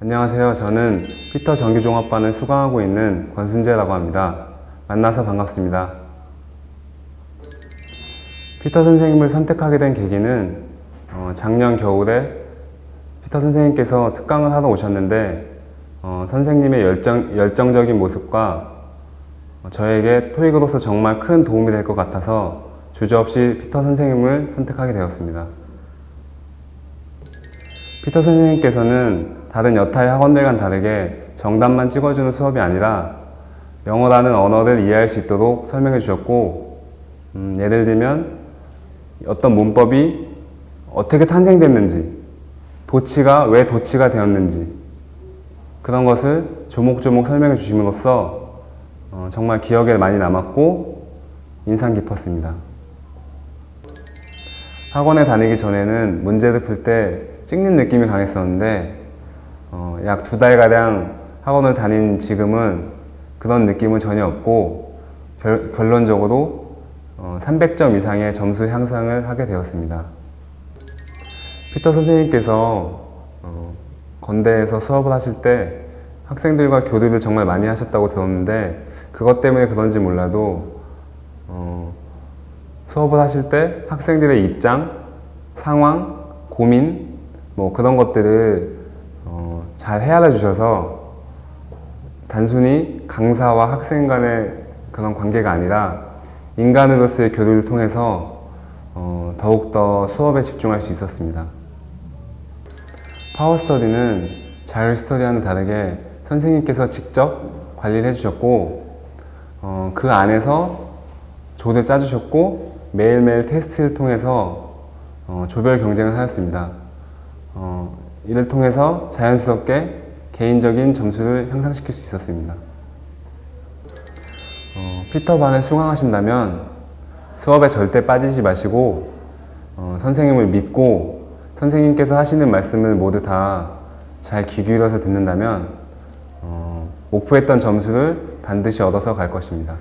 안녕하세요. 저는 피터 정규종합반을 수강하고 있는 권순재라고 합니다. 만나서 반갑습니다. 피터 선생님을 선택하게 된 계기는 어, 작년 겨울에 피터 선생님께서 특강을 하러 오셨는데 어, 선생님의 열정, 열정적인 모습과 어, 저에게 토익으로서 정말 큰 도움이 될 것 같아서 주저없이 피터 선생님을 선택하게 되었습니다. 피터 선생님께서는 다른 여타의 학원들과는 다르게 정답만 찍어주는 수업이 아니라 영어라는 언어를 이해할 수 있도록 설명해 주셨고 음, 예를 들면 어떤 문법이 어떻게 탄생됐는지 도치가 왜 도치가 되었는지 그런 것을 조목조목 설명해 주심으로써 어, 정말 기억에 많이 남았고 인상 깊었습니다. 학원에 다니기 전에는 문제를 풀 때 찍는 느낌이 강했었는데 어, 약 두 달가량 학원을 다닌 지금은 그런 느낌은 전혀 없고 결, 결론적으로 어, 300점 이상의 점수 향상을 하게 되었습니다. 피터 선생님께서 어, 건대에서 수업을 하실 때 학생들과 교류를 정말 많이 하셨다고 들었는데 그것 때문에 그런지 몰라도 어, 수업을 하실 때 학생들의 입장, 상황, 고민 뭐 그런 것들을 어, 잘 헤아려 주셔서 단순히 강사와 학생 간의 그런 관계가 아니라 인간으로서의 교류를 통해서 어, 더욱더 수업에 집중할 수 있었습니다. 파워 스터디는 자율 스터디와는 다르게 선생님께서 직접 관리를 해주셨고 어, 그 안에서 조를 짜주셨고 매일매일 테스트를 통해서 어, 조별 경쟁을 하였습니다. 어, 이를 통해서 자연스럽게 개인적인 점수를 향상시킬 수 있었습니다. 어, 피터반을 수강하신다면 수업에 절대 빠지지 마시고 어, 선생님을 믿고 선생님께서 하시는 말씀을 모두 다 잘 귀 기울여서 듣는다면 어, 목표했던 점수를 반드시 얻어서 갈 것입니다.